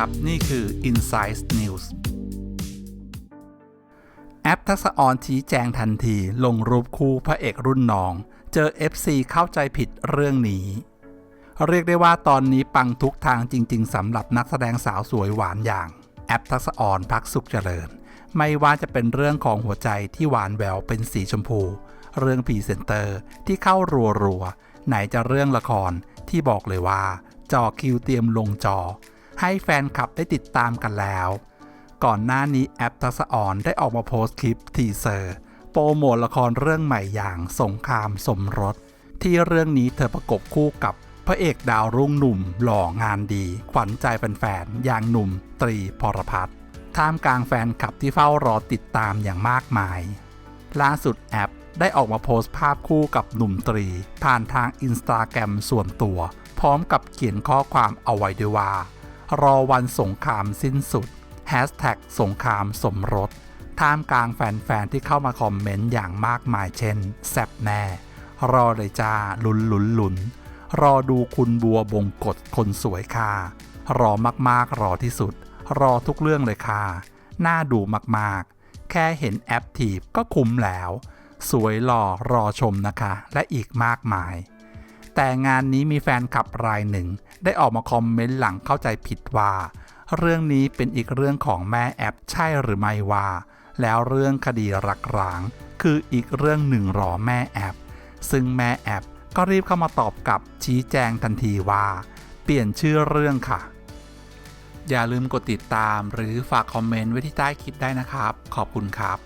ครับ นี่คือ Insight News แอปทักษะออนชี้แจงทันทีลงรูปคู่พระเอกรุ่นน้อง เจอ FC เข้าใจผิดเรื่องนี้ เรียกได้ว่าตอนนี้ปังทุกทางจริง ๆสำหรับนักแสดงสาวสวยหวานอย่าง แอปทักษะออนพักสุขเจริญ ไม่ว่าจะเป็นเรื่องของหัวใจที่หวานแววเป็นสีชมพู เรื่องพีเซนเตอร์ที่เข้ารัวๆไหนจะเรื่องละครที่บอกเลยว่าจอคิวเตรียมลงจอ ให้แฟนคลับได้ติดตามกันแล้ว ก่อนหน้านี้แอปทักษออนได้ออกมาโพสต์คลิปทีเซอร์ โปรโมทละครเรื่องใหม่อย่างสงครามสมรส ที่เรื่องนี้เธอประกบคู่กับพระเอกดาวรุ่งหนุ่มหล่องานดี ขวัญใจแฟนๆอย่างหนุ่มตรีพรพัฒน์ท่ามกลางแฟนคลับที่เฝ้ารอติดตามอย่างมากมาย ล่าสุดแอปได้ออกมาโพสต์ภาพคู่กับหนุ่มตรี ผ่านทางอินสตาแกรมส่วนตัว พร้อมกับเขียนข้อความเอาไว้ด้วยว่า รอวันสงครามสิ้นสุดแฮชแท็กสงครามสมรส ท่ามกลางแฟนๆ ที่เข้ามาคอมเมนต์อย่างมากมายเช่น แซบแน่ รอเลยจ้าลุนลุนลุนรอดูคุณบัวบงกฎคนสวยค่ะ รอมากๆ รอที่สุด รอทุกเรื่องเลยค่ะ น่าดูมากๆ แค่เห็นแอปทีฟก็คุ้มแล้ว สวยหล่อรอชมนะคะ และอีกมากมาย แต่งานนี้มีแฟนคลับรายหนึ่ง ได้ออกมาคอมเมนต์หลังเข้าใจผิดว่า เรื่องนี้เป็นอีกเรื่องของแม่แอปใช่หรือไม่ว่า แล้วเรื่องคดีรักร้าง คืออีกเรื่องหนึ่งรอแม่แอป ซึ่งแม่แอปก็รีบเข้ามาตอบกับชี้แจงทันทีว่า เปลี่ยนชื่อเรื่องค่ะ อย่าลืมกดติดตามหรือฝากคอมเมนต์ไว้ที่ใต้คลิปได้นะครับ ขอบคุณครับ